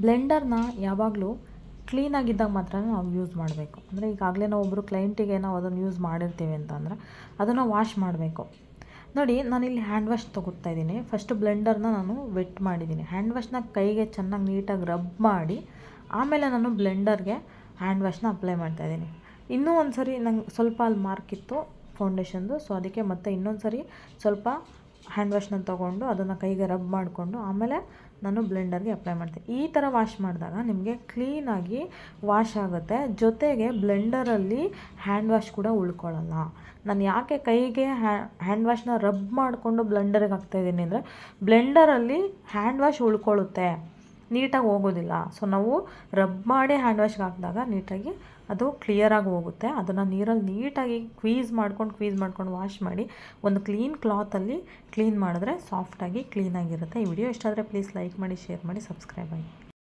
ಬ್ಲೆಂಡರ್ನ ಯಾವಾಗಲೂ ಕ್ಲೀನಾಗಿದ್ದಾಗ ಮಾತ್ರ ನಾವು ಯೂಸ್ ಮಾಡಬೇಕು. ಅಂದರೆ ಈಗಾಗಲೇ ನಾವು ಒಬ್ಬರು ಕ್ಲೈಂಟಿಗೆ ನಾವು ಅದನ್ನು ಯೂಸ್ ಮಾಡಿರ್ತೀವಿ ಅಂತಂದರೆ ಅದನ್ನು ವಾಶ್ ಮಾಡಬೇಕು. ನೋಡಿ ನಾನಿಲ್ಲಿ ಹ್ಯಾಂಡ್ ವಾಶ್ ತೊಗೊತಾ ಇದ್ದೀನಿ. ಫಸ್ಟ್ ಬ್ಲೆಂಡರ್ನ ನಾನು ವೆಟ್ ಮಾಡಿದ್ದೀನಿ. ಹ್ಯಾಂಡ್ ವಾಶ್ನ ಕೈಗೆ ಚೆನ್ನಾಗಿ ನೀಟಾಗಿ ರಬ್ ಮಾಡಿ ಆಮೇಲೆ ನಾನು ಬ್ಲೆಂಡರ್ಗೆ ಹ್ಯಾಂಡ್ ವಾಶ್ನ ಅಪ್ಲೈ ಮಾಡ್ತಾ ಇದ್ದೀನಿ. ಇನ್ನೂ ಒಂದು ಸರಿ ನಂಗೆ ಸ್ವಲ್ಪ ಅಲ್ಲಿ ಮಾರ್ಕ್ ಇತ್ತು ಫೌಂಡೇಶನ್ದು, ಸೊ ಅದಕ್ಕೆ ಮತ್ತೆ ಇನ್ನೊಂದು ಸರಿ ಸ್ವಲ್ಪ ಹ್ಯಾಂಡ್ ವಾಶ್ನ ತೊಗೊಂಡು ಅದನ್ನು ಕೈಗೆ ರಬ್ ಮಾಡಿಕೊಂಡು ಆಮೇಲೆ ನಾನು ಬ್ಲೆಂಡರ್ಗೆ ಅಪ್ಲೈ ಮಾಡ್ತೀನಿ. ಈ ಥರ ವಾಶ್ ಮಾಡಿದಾಗ ನಿಮಗೆ ಕ್ಲೀನಾಗಿ ವಾಶ್ ಆಗುತ್ತೆ. ಜೊತೆಗೆ ಬ್ಲೆಂಡರಲ್ಲಿ ಹ್ಯಾಂಡ್ ವಾಶ್ ಕೂಡ ಉಳ್ಕೊಳ್ಳಲ್ಲ. ನಾನು ಯಾಕೆ ಕೈಗೆ ಹ್ಯಾಂಡ್ ವಾಶ್ನ ರಬ್ ಮಾಡಿಕೊಂಡು ಬ್ಲೆಂಡರ್ಗೆ ಹಾಕ್ತಾಯಿದ್ದೀನಿ ಅಂದರೆ ಬ್ಲೆಂಡರಲ್ಲಿ ಹ್ಯಾಂಡ್ ವಾಶ್ ಉಳ್ಕೊಳ್ಳುತ್ತೆ. ನೀಟಾಗಿ ಹೋಗೋದಿಲ್ಲ. ಸೊ ನಾವು ರಬ್ ಮಾಡಿ ಹ್ಯಾಂಡ್ ವಾಶ್ಗೆ ಹಾಕಿದಾಗ ನೀಟಾಗಿ ಅದು ಕ್ಲಿಯರಾಗಿ ಹೋಗುತ್ತೆ. ಅದನ್ನು ನೀರಲ್ಲಿ ನೀಟಾಗಿ ಕ್ವೀಸ್ ಮಾಡ್ಕೊಂಡು ಕ್ವೀಸ್ ಮಾಡ್ಕೊಂಡು ವಾಶ್ ಮಾಡಿ ಒಂದು ಕ್ಲೀನ್ ಕ್ಲಾತಲ್ಲಿ ಕ್ಲೀನ್ ಮಾಡಿದ್ರೆ ಸಾಫ್ಟಾಗಿ ಕ್ಲೀನಾಗಿರುತ್ತೆ ಈ ವಿಡಿಯೋ ಇಷ್ಟ ಆದರೆ ಪ್ಲೀಸ್ ಲೈಕ್ ಮಾಡಿ ಶೇರ್ ಮಾಡಿ ಸಬ್ಸ್ಕ್ರೈಬ್ ಆಗಿ